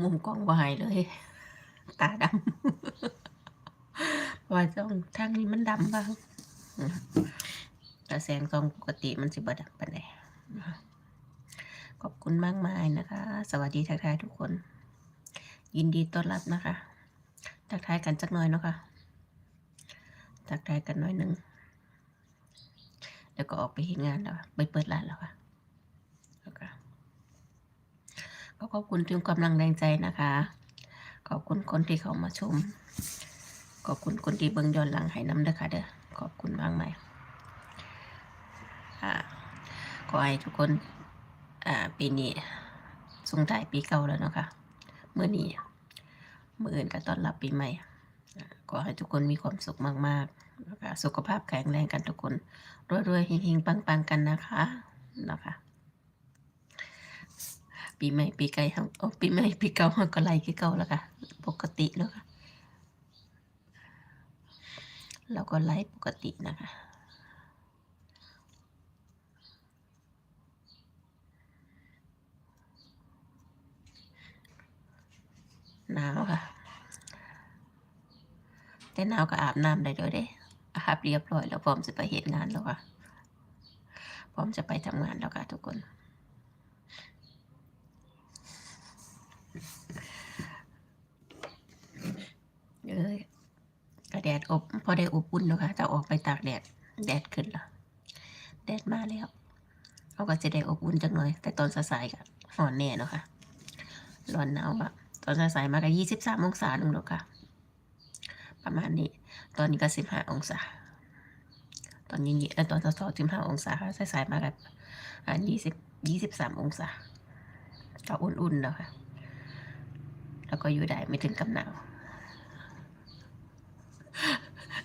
มุมกล้องบ่ใหายเลย ตาดำเพราะว่าจ้องทางนี้มันดำบ้างแต่แสงส่องปกติมันสิบดำปานใดขอบคุณมากมายนะคะ สวัสดีทักทายทุกคน ยินดีต้อนรับนะคะทักทายกันจักหน่อยเนาะค่ะทักทายกันหน่อยหนึ่งแล้วก็ออกไปเห็นงานแล้วไปเปิดร้านแล้วค่ะแล้วก็ ก็ขอบคุณทุกกำลังแรงใจนะคะ ขอบคุณคนที่เข้ามาชม ขอบคุณคนที่เบิ่งย้อนหลังให้น้ำเด้อค่ะเด้อ ขอบคุณมากมายอ่าขอให้ทุกคน อ่า ปีนี้ส่งท้ายปีเก่าแล้วเนาะค่ะเมื่อนี้มื่ออื่นก็ต้อนรับปีใหม่ ขอให้ทุกคนมีความสุขมากๆแล้วก็สุขภาพแข็งแรงกันทุกคน รวยๆเฮงๆ ปังๆ กันนะคะ นะคะ ปีใหม่ปีไก่ทั้งโอ้ปีใหม่ปีเก่าเราก็ไล่คือเก่าแล้วค่ะ ปกติแล้วค่ะเราก็ไล่ปกตินะคะหนาวค่ะ แต่หนาวก็อาบน้ำได้ด้วยเด้อาบเรียบร้อยแล้วพร้อมจะไปเหตุงานแล้วค่ะ พร้อมจะไปทำงานแล้วค่ะทุกคน เอ้ยกระแดดอบ พอได้อบอุ่นแล้วค่ะแต่ออกไปตากแดด แดดขึ้นแล้วแดดมาแล้วเขาก็จะได้อบอุ่นจังหน่อยแต่ตอนสายๆก็ห่อนแน่เนาะค่ะ ร้อนหนาวอะตอนสายๆมาก็ยี่สิบสามองศาหนึ่งแล้วค่ะ ประมาณนี้ ตอนนี้ก็สิบห้าองศา ตอนนี้เอ่อตอนสอสิบห้าองศา สายๆมากับอ่ายี่สิบยี่สิบสามองศา ก็อุ่นๆแล้วค่ะ แล้วก็อยู่ได้ไม่ถึงกับหนาว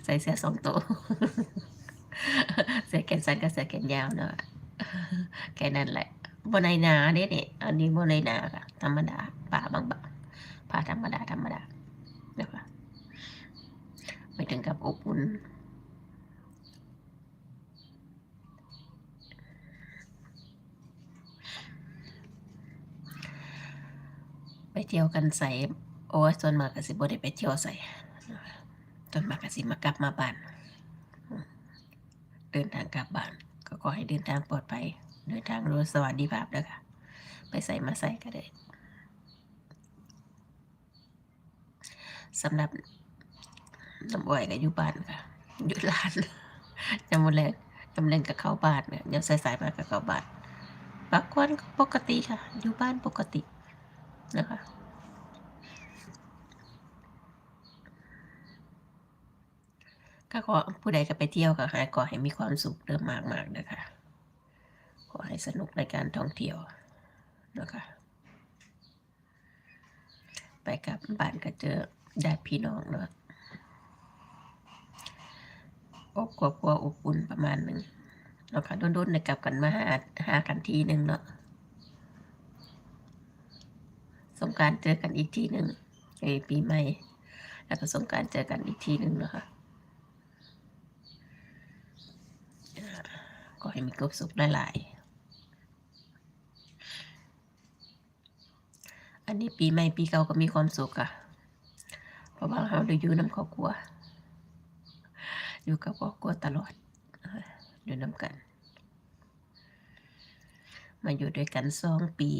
ใส่เสื้อสองตัวเสื้อแขนสั้นกับเสื้อแขนยาวเนาะแค่นั้นแหละบนในนาเด้เนี่ยอันนี้บนในนาค่ะธรรมดาป่าบางๆป่าธรรมดาธรรมดานะคะไม่ถึงกับอบอุ่น ไปเที่ยวกันใส่โอ้ส่วนมากก็สิบ่ได้ไปเที่ยวใส่ส่วนมากก็สิมากลับมาบ้าน เดินทางกลับบ้าน ก็ขอให้เดินทางปลอดภัยเดินทางโดยสวัสดิภาพนะคะ ไปใส่มาใส่ก็ได้สำหรับน้ำอ้อยก็อยู่บ้านค่ะอยู่ร้านจำวันแรกจำแรงก็เข้าบ้านเนี่ยเดี๋ยวสายมาก็เข้าบ้านบางคนปกติค่ะ อยู่บ้านปกติ นะคะก็ขอผู้ใดก็ไปเที่ยวก็ให้ขอให้มีความสุขเริ่มมากมากๆนะคะขอให้สนุกในการท่องเที่ยวนะคะไปกับบ้านก็เจอญาติพี่น้องเนาะอบกลัวๆอบอุ่นประมาณหนึ่งเนาะค่ะโดนๆได้กลับกันมาหาหากันทีหนึ่งเนาะ สงการเจอกันอีกทีหนึ่งไอ้ปีใหม่ แล้วก็สงการเจอกันอีกทีหนึ่งนะคะก็ให้มีความสุขหลายๆอันนี้ปีใหม่ปีเก่าก็มีความสุขอะเพราะว่าเราได้อยู่น้ำครอบครัว อยู่กับครอบครัวตลอดอออยู่น้ำกัน มาอยู่ด้วยกันสองปี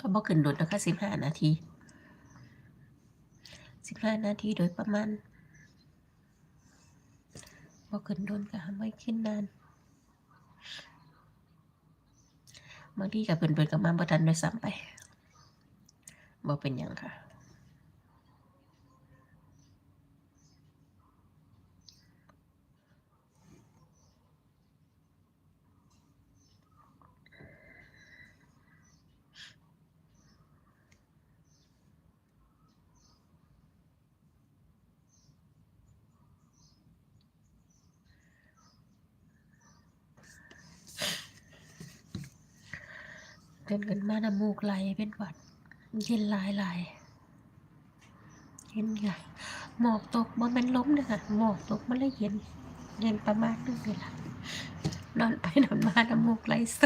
ก็ บอกขึ้นรถนะคะสิบห้านาทีสิบห้านาทีโดยประมาณบอขึ้นรถก็ไม่ขึ้นนานบางทีกับเพื่อนๆกับมาบ่ทันด้วยซ้ำไปบ่เป็นอย่างค่ะ เกินกันมาน้ำมูกไหลเป็นหวัดเย็นหลายหลายเย็นไงหมอกตกบ่แมันล้มเลยค่ะหมอกตกมันเลยเย็น เย็นประมาณนึงเลยล่ะนอนไปนอนมาน้ำมูกไหลใส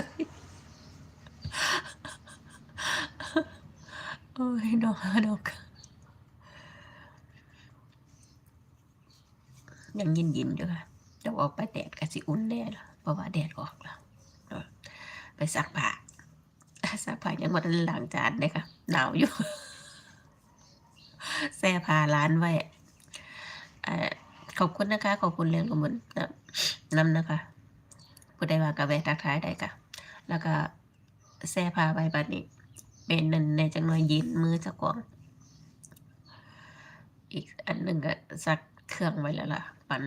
โอ้ยดอกดอกยังเย็นเย็นๆอยู่ค่ะจะออกไปแดดก็สิอุ่นแน่ละเพราะว่าแดดออกแล้วไปซักผ้า ซักผ้ายังมาล้างจานเลยค่ะหนาวอยู่แซ่ผ้าร้านไว้ขอบคุณนะคะ ขอบคุณเรื่องกระมุนนำนะคะผู้ใดว่ากระแวะทักทายได้ค่ะแล้วก็แซ่ผ้าไว้บัดนี้ เป็นนันในจังหน่อยเย็นมือจะกวงอีกอันหนึ่งก็ซักเครื่องไว้แล้วล่ะ ปัน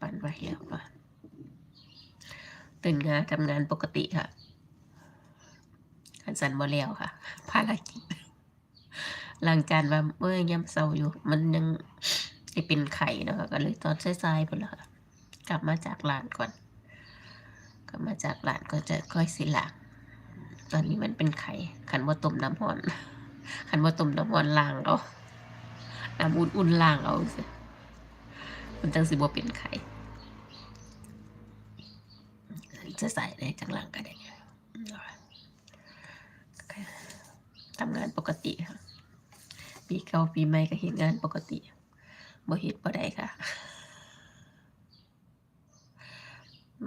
ปันไว้แล้วค่ะตื่นงานทำงานปกติค่ะ ขันสันบ่แล้วค่ะภารกิจหลังจานว่าเมื่อยามเศร้าอยู่ มันยังสิเป็นไข่เนาะคะก็เลยตอนสายๆพุ่นละค่ะกลับมาจากร้านก่อนกลับมาจากร้านก็จะค่อยสิล้างตอนนี้มันเป็นไข่ขันว่าต้มน้ำร้อนขันว่าต้มน้ำร้อนล้างเอาน้ำอุ่นๆล้างเอาสิมันจังสิบ่เป็นไข่จะใส่ได้จังหลังก็ได้ ทำงานปกติค่ะปีเก่าปีใหม่ก็เห็นงานปกติบ่เห็นบ่ได้ค่ะ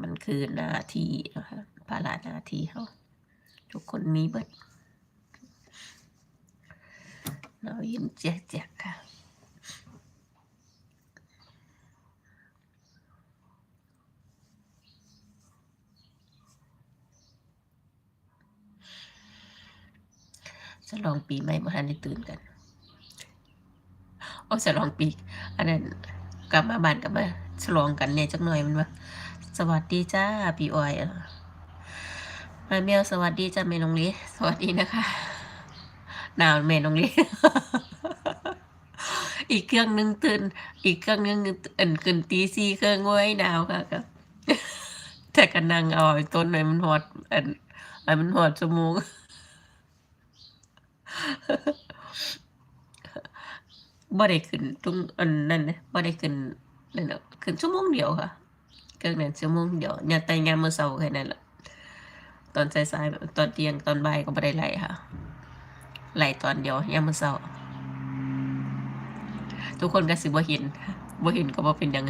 มันคือหน้าที่นะคะภาระหน้าที่เขาทุกคนมีเบิดเรายินแจ๊กๆค่ะ ฉลองปีใหม่บ่ทันได้ตื่นกันโอ้ฉลองปีอันนั้นกลับมาบ้านกลับมาฉลองกันเนี่ยจักหน่อยมันว่า สวัสดีจ้าพี่ออยมาเมียวสวัสดีจ้าเมนองลีสวัสดีนะคะหนาวเมนองลีอีกเครื่องหนึงตื่นอีกเครื่องหนึงอันขึ้นตีสี่เครื่องไว้หนาวค่ะครับแต่ก็นั่งเอาไอ้ต้นไอ้มันหอดอันไอ้มันหอดชั่วโมง บ่ได้ขึ้นตรงอันนั้นนะบ่ได้ขึ้นนั่นน่ะขึ้นชั่วโมงเดียวค่ะเครื่องนั้นชั่วโมงเดียวเนี่ยแต่ยามมื้อเช้าแค่นั้นแหละตอนสายๆตอนเที่ยงตอนบ่ายก็บ่ได้ไล่ค่ะไล่ตอนเดียวยามมื้อเช้าทุกคนก็สิบ่เห็นบ่เห็นก็บ่เป็นหยัง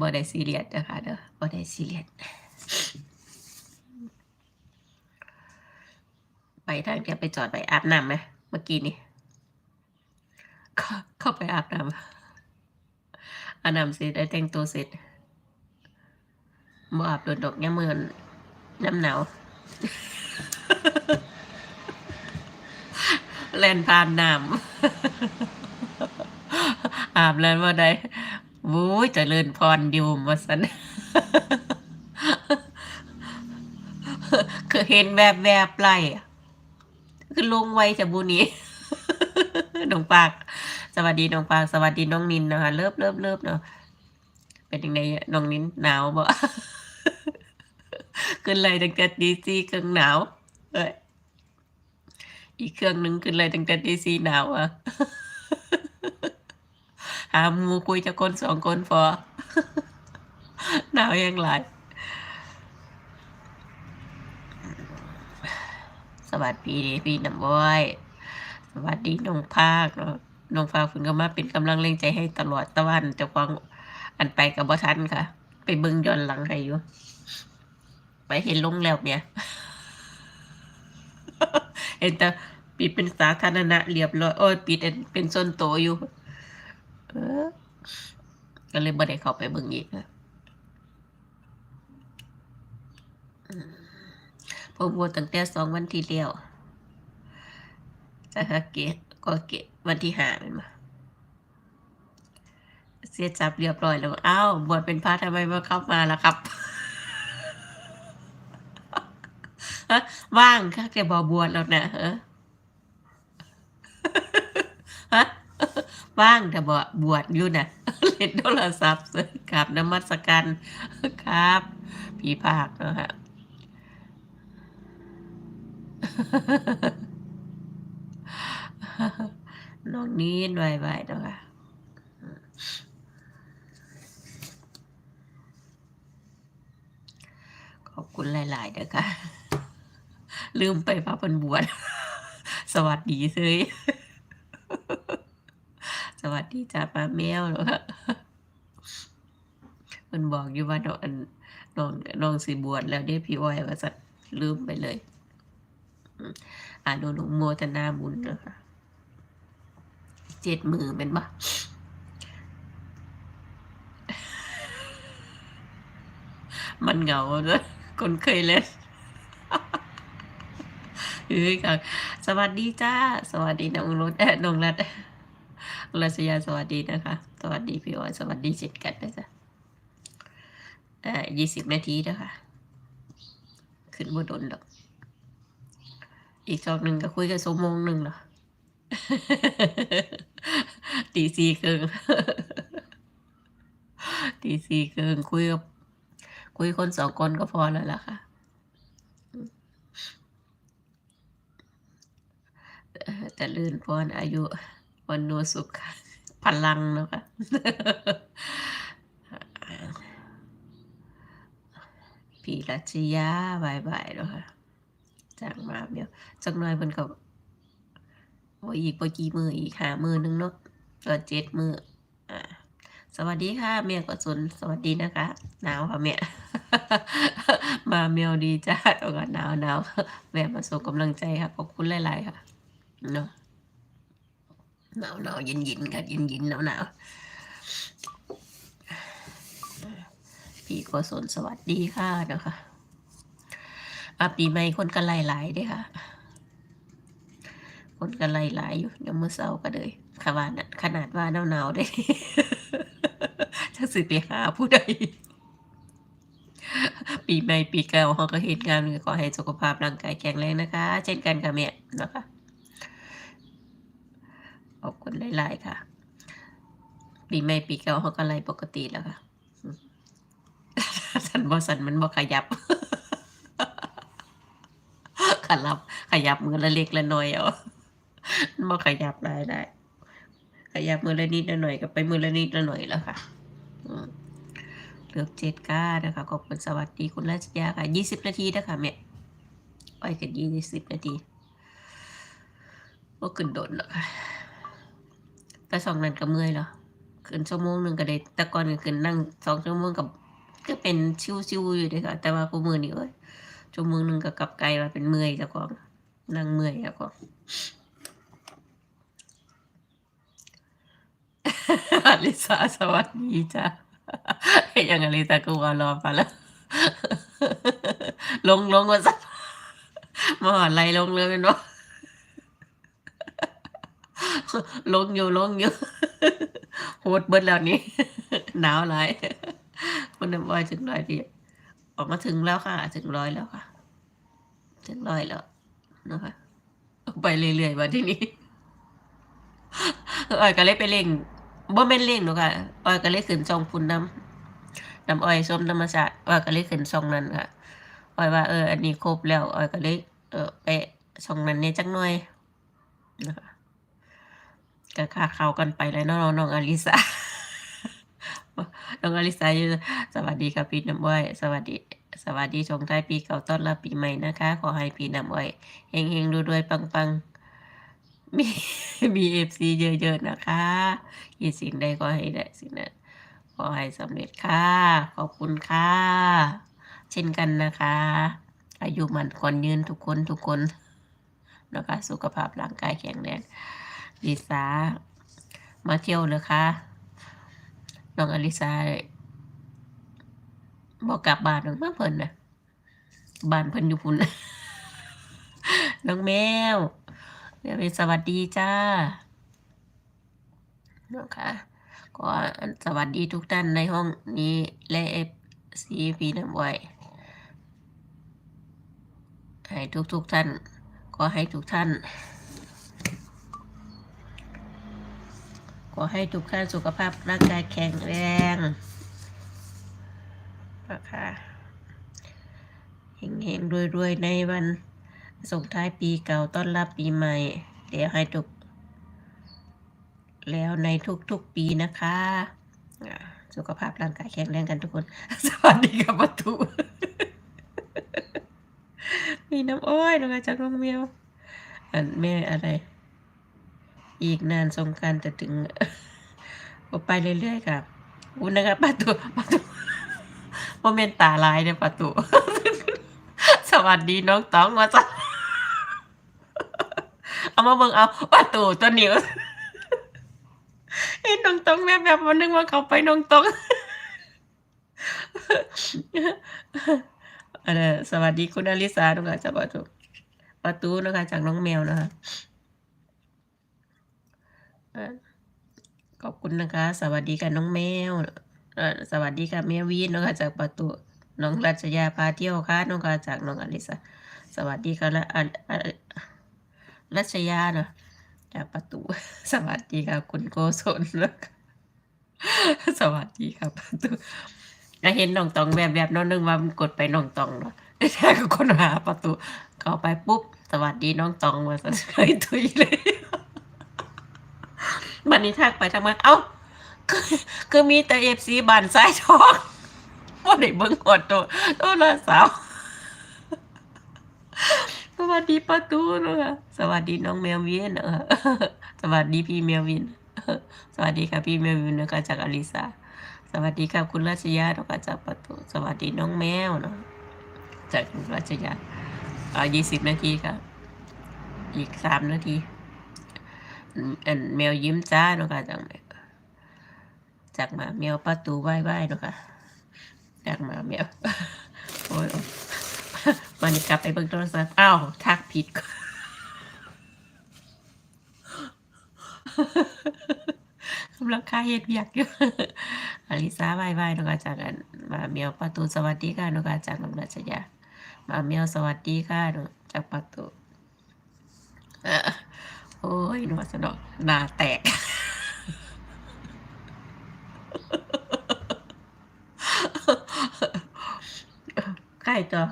บ่ได้ซีเรียสนะคะเด้อบ่ได้ซีเรียส ไปทางจะไปจอดไปอาบน้ำไหมเมื่อกี้นี่เข้าเข้าไปอาบน้ำอาบน้ำเสร็จได้แต่งตัวเสร็จบ่อาบโดนดอกย่าเมือนน้ำหนาวแล่นผ่านน้ำอาบแล้วว่าได้วุ้ยเจริญพรอยู่มาสันคือเห็นแบบแบบไล่ะ คือลงไวจากบูนี้น้องปาก สวัสดีน้องปาก สวัสดีน้องนินนะคะ เลิฟเลิฟเลิฟเนาะ เป็นยังไงน้องนินหนาวบ่ขึ้นเลยตั้งแต่ตีสี่เครื่องหนาว เอ้ยอีกเครื่องหนึ่งขึ้นเลยตั้งแต่ตีสี่หนาวอะหามูคุยจะคนสองคนพอหนาวยังหลาย ส วัสดีพี่น้ำบอยสวัสดีน้องภาคเนาะน้องภาคคุณก็มาเป็นกำลังแรงใจให้ตลอดตะวันจะฟังอันไปกับบ่ทันค่ะ ไปเบิ่งย้อนหลังให้อยู่ ไปเห็นลงแล้วเนี่ยเห็นแต่ปิดเป็นสาธารณะเรียบร้อยโอ้ยปิดเป็นเป็นส่วนตัวอยู่ เออก็เลยบ่ได้เข้าไปเบิ่งอีกค่ะอืม ผมบวชตั้งแต่สองวันที่แล้วจะหาเกตก็เกตวันที่ห้าเป็นมาเสียจับเรียบร้อยแล้วอ้าวบวชเป็นพระทำไมมาเข้ามาล่ะครับฮะว่างค่ะแกบอกบวชแล้วนะฮะว่างแต่บอกบวชอยู่นะเล่นโทรศัพท์กราบนมัสการครับผีภาคนะคะ น้องนีนไวๆเนาะค่ะขอบคุณหลายๆเด้อค่ะ ลืมไปพระพันบวชสวัสดีเซยสวัสดีจ้าป้าแมวเนาะค่ะมันบอกอยู่ว่าน้องอันน้องน้องสิบวชแล้วเด้พี่อ้อยว่าสัตลืมไปเลย อ่าโดนโมทนาบุญนะคะเจ็ดมือเป็นปะมันเหงาเลยคนเคยเล่นเฮ้ยค่ะสวัสดีจ้า สวัสดีน้องรถเอ่อน้องรัตรัชยาสวัสดีนะคะ สวัสดีพี่อ้อยสวัสดีเช่นกันนะจ๊ะเอ่อยี่สิบนาทีนะคะ ขึ้นบนดนดอก อีกจอกหนึ่งก็คุยกันสมงหนึ่งเหรอตีสี่ครึ่งตีสี่ครึ่งคุยกับคุยคนสองคนก็พอแล้วล่ะค่ะแต่ลื่นพรอายุวันโนสุขพลังเนาะค่ะพี่รัชยาบายบายเนาะค่ะ จากมาเดียวจักหน่อยเพิ่นก็ว่อีกบ่กี่มืออีกหามือหนึงเนาะก็เจ็ดมืออ่าสวัสดีค่ะเมียก็สนสวัสดีนะคะ หนาวค่ะเมียมาเมียวดีจ้าแล้วก็หนาวหนาวแม่มาส่งกำลังใจค่ะขอบคุณหลายๆค่ะเนาะหนาวหนาวเย็นเย็นๆค่ะเย็นเย็นหนาวหนาวพี่ก็สนสวัสดีค่ะนะคะ อาปีใหม่คนกันหลายๆด้ค่ะ คนกันหลายๆอยู่เดี๋ยวมื้อเช้าก็เลยขนานั้นขนาดว่าหนาวๆได้จะสิไปหาผู้ใดปีใหม่ปีเก่าเขาก็เห็นงานก็ขอให้สุขภาพร่างกายแข็งแรงนะคะ เช่นกันค่ะแม่นะคะขอบคุณหลายๆค่ะ ปีใหม่ปีเก่าเขาก็ไล่ปกติแล้วค่ะสันบ่สันมันบ่ขยับ ขยับ ขยับมือละเล็กละน้อยเอามันบ่ขยับได้ได้ ขยับมือละนิดละหน่อยก็ไปมือละนิดละหน่อยแล้วค่ะเลือกเจ็ดก้านะคะขอบคุณสวัสดีคุณราชยาค่ะยี่สิบนาทีนะคะแม่อ้อยกันยี่สิบนาทีว่าขึ้นโดนหรอกค่ะแต่สองนั้นก็เมื่อยแล้วขึ้นชั่วโมงหนึ่งก็ได้แต่ก่อนก็ขึ้นนั่งสองชั่วโมงกับก็เป็นชิวๆอยู่เลยค่ะ แต่ว่ากูมือนี่เอ้ย ชั่วโมงหนึ่งก็กลับไกลว่าเป็นเมื่อยจ้าของนั่งเมื่อยจ้าของอลิสาสวัสดีจ้ะยังอลิสาก็ว่ารอมาแล้ว ลงลงมาสักมาหอไล่ลงเลยเป็นวะลงอยู่ลงอยู่โหดเบิดแล้วนี่หนาวหลายคุณน้ำอ้อยถึงร้อยดี ออกมาถึงแล้วค่ะ ถึงร้อยแล้วค่ะ ถึงร้อยแล้วนะคะไปเรื่อยๆมาที่นี้อ้อยก็เลยไปเล่งบ่แม่นเล่งหรอกค่ะอ้อยก็เลยขึ้นช่องพุ่นน้ำน้ำอ้อยส้มธรรมชาติอ้อยก็เลยขึ้นช่องนั้นค่ะอ้อยว่าเอออันนี้ครบแล้วอ้อยก็เลยเออไปช่องนั้นเนี่ยจักหน่อยนะคะก็ค่าเข้ากันไปแล้วเนาะน้องอลิสา น้องอลิสาอยู่สวัสดีค่ะพี่น้ำอ้อยสวัสดี สวัสดีชงท้ายปีเก่าต้อนรับปีใหม่นะคะ ขอให้พี่น้ำอ้อยเฮงๆรวยๆปังๆ มีมีเอฟซีเยอะๆนะคะอีสิ่งใดก็ให้ได้สิ่งนั้นขอให้สำเร็จค่ะ ขอบคุณค่ะ เช่นกันนะคะ อายุมันก่อนยืนทุกคนทุกคนนะคะสุขภาพร่างกายแข็งแรงลิสามาเที่ยวเลยค่ะ น้องอลิสาบอกกลับบ้านหรือมาเพิ่นนะบ้านเพิ่นอยู่พุ่นน้องแมวเดี๋ยวไปสวัสดีจ้านะคะก็สวัสดีทุกท่านในห้องนี้และเอฟซีพีน้ำไว้ให้ทุกทุกท่านขอให้ทุกท่าน ขอให้ทุกท่านสุขภาพร่างกายแข็งแรงนะคะเฮงๆรวยๆ ในวันส่งท้ายปีเก่าต้อนรับปีใหม่ เดี๋ยวให้ทุก แล้วในทุกๆปีนะคะ สุขภาพร่างกายแข็งแรงกันทุกคน สวัสดีครับประตูมีน้ำอ้อยนะคะจากน้องเมียวอันแม่อะไร อีกนานสงการจะถึงก็ไปเรื่อยๆค่ะอุ้นะครับประตูประตูโมเมนตาลายเนี่ยประตูสวัสดีน้องตองมาจ้ะเอามาเบิ่งเอาประตูตัวเหนียวเห็นน้องตองแบบแบบวันนึงว่าเขาไปน้องตองอันสวัสดีคุณอลิสานะคะจากประตูประตูนะคะจากน้องแมวนะคะ ขอบคุณนะคะ สวัสดีค่ะน้องแมวสวัสดีค่ะแมววีนนะคะจากประตูน้องรัชยาพาเที่ยวค่ะน้องค่ะจากน้องอลิสาสวัสดีค่ะและรัชยาเนาะจากประตูสวัสดีค่ะคุณโกศลนะคะสวัสดีค่ะประตูก็เห็นน้องตองแบบแบบน้องนึงว่ามันกดไปน้องตองเนาะแท้ก็คนหาประตูเข้าไปปุ๊บ สวัสดีน้องตองมาซะเคยทุยเลย บันนี้ทักไปทางมาเอ้าคือคือมีแต่เอฟซีบานซ้ายท้องว่าได้เบิ่งกดตัวตัวละสาวสวัสดีประตูเนาะคะสวัสดีน้องแมววินเนาะสวัสดีพี่แมววิน สวัสดีค่ะพี่แมววินนะคะจากอลิสาสวัสดีครับคุณราชยาเนาะคะจากประตู สวัสดีน้องแมวเนาะจากคุณราชยาอ่ายี่สิบนาทีค่ะ อีกสามนาที อันแมวยิ้มจ้าเนาะค่ะจากมวจากมาแมวประตูไหว้ไหว้เนาะค่ะจากมาแมวโอ้ยโอ้ยวันนี้กลับไปเบิ่งโทรศัพท์อ้าวทักผิดกำลังคาเฮ็ดเวียกอยู่อลิซาบายบายนกาจากกันมาเมียวประตูสวัสดีค่ะนกาจากน้ำรัชยามาเมียวสวัสดีค่ะนกจากประตู โอ้ยนกสนอกหน้าแตกใครต่อ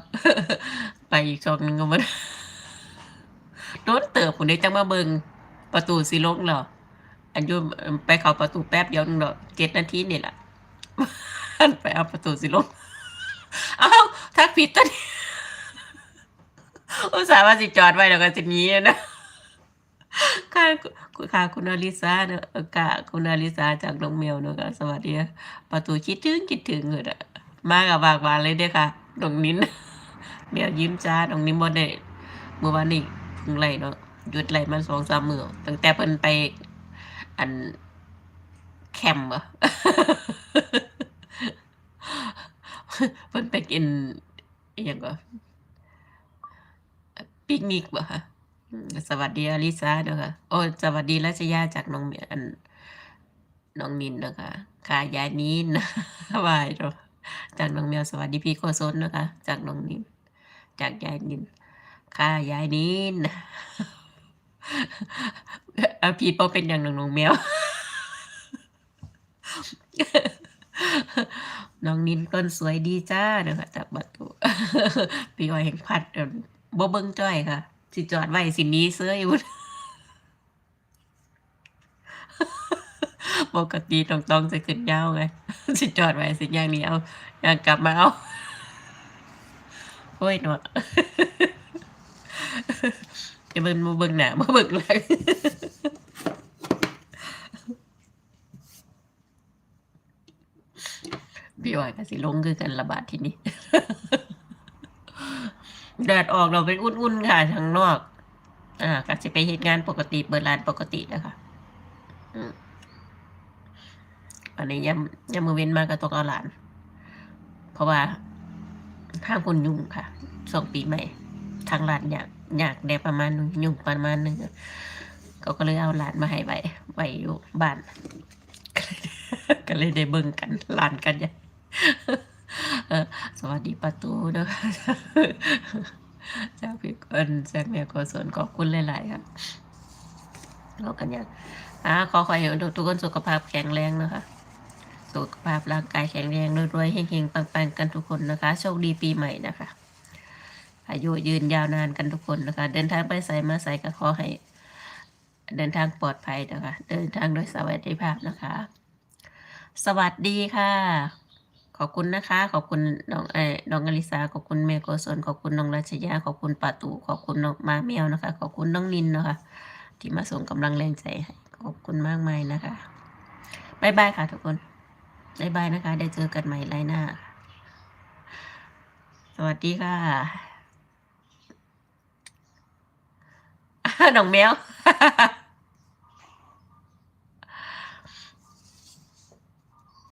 ไปอีกช่องหนึงก็มันโดนเติบผมได้จังมาเบิงประตูสิลงเหรออันอยูไปเข้าประตูแป๊บเดียวนึงเนาะเจ็ดนาทีนี่แหละอันไปเอาประตูสิลงอ้าวทักผิดตอนนี้อุตส่าห์ว่าสิจอดไว้แล้วก็สิหนี้นะ ค่ะคุณค่ะคุณอลิซาเนอะเออค่ะคุณอลิซาจากน้องแมวเนอะค่ะสวัสดีประตูคิดถึงคิดถึงเลยอะมากับบากบานเลยเด้อค่ะน้องนิ้นแมวยิ้มจ้าน้องนิ้นบ่ได้เมื่อวานนี้เพิ่งไล่เนาะหยุดไล่มาสองสามมื้อตั้งแต่เพิ่นไป อันแคมป์บ่เพิ่นไปกินอหยังก็ปิกนิกบ่คะ สวัสดีอลิซาเด้อค่ะ โอ้สวัสดีรัชยาจากน้องเมียอนน้องนินเด้อค่ะค่ะยายนินบายเด้อจากน้องแมวสวัสดีพี่โกศลเด้อค่ะจากน้องนิน จากยายนิน ค่ะยายนินเอาพี่บ่เป็นหยังน้องน้องแมวน้องนินก้นสวยดีจ้าเด้อค่ะจากบัตตุพี่อ้อยแห่งพัดเอิ่นบ่เบิ่งจ้อยค่ะ สิจอดไว้สินี้เสื้ออยู่ปกติตรงๆจะขึ้นยาวไงสิจอดไว้สิอย่างนี้เอาอย่างกลับมาเอาโอ้ยหนวดจะเบิ่งบ่เบิ่งหน้าบ่เบิ่งหลังพี่อ้อยก็สิลงคือกันระบาดที่นี้ แดดออกเราเป็นอุ่นๆค่ะทางนอก อ่าก็จะไปเหตุงานปกติเปิดร้านปกตินะคะอันนี้ย่ำย่ำมือเว้นมาก็ต้องเอาหลาน เพราะว่าห้างคนยุ่งค่ะช่งปีใหม่ ทางร้านอยากอยากได้ประมาณนึงยุ่งประมาณนึงเขาก็เลยเอาหลานมาให้ไว้ไว้อยู่บ้าน ก็เลยได้เบิ่งกันหลานกันอย่าเออ สวัสดีประตูนะคะจากพี่คนจากแม่โกศลขอบคุณหลาย ๆครับเรากันยังอ่าขอขอให้ทุกคนสุขภาพแข็งแรงนะคะ สุขภาพร่างกายแข็งแรงรวยๆเฮงๆปังๆกันทุกคนนะคะ โชคดีปีใหม่นะคะอายุยืนยาวนานกันทุกคนนะคะ เดินทางไปใส่มาใส่ก็ขอให้ เดินทางปลอดภัยนะคะ เดินทางโดยสวัสดิภาพนะคะ สวัสดีค่ะ อบคุณนะคะ ขอบคุณน้องเอ่อน้องอลิสาขอบคุณเมโกศลขอบคุณน้องรัชยา ขอบคุณปาตูขอบคุณน้องมาเมียวนะคะ ขอบคุณน้องนินนะคะ ที่มาส่งกำลังแรงใจให้ขอบคุณมากมายนะคะบายบายค่ะทุกคนบายบายนะคะ ได้เจอกันใหม่ไลน์หน้า สวัสดีค่ะน้องแมว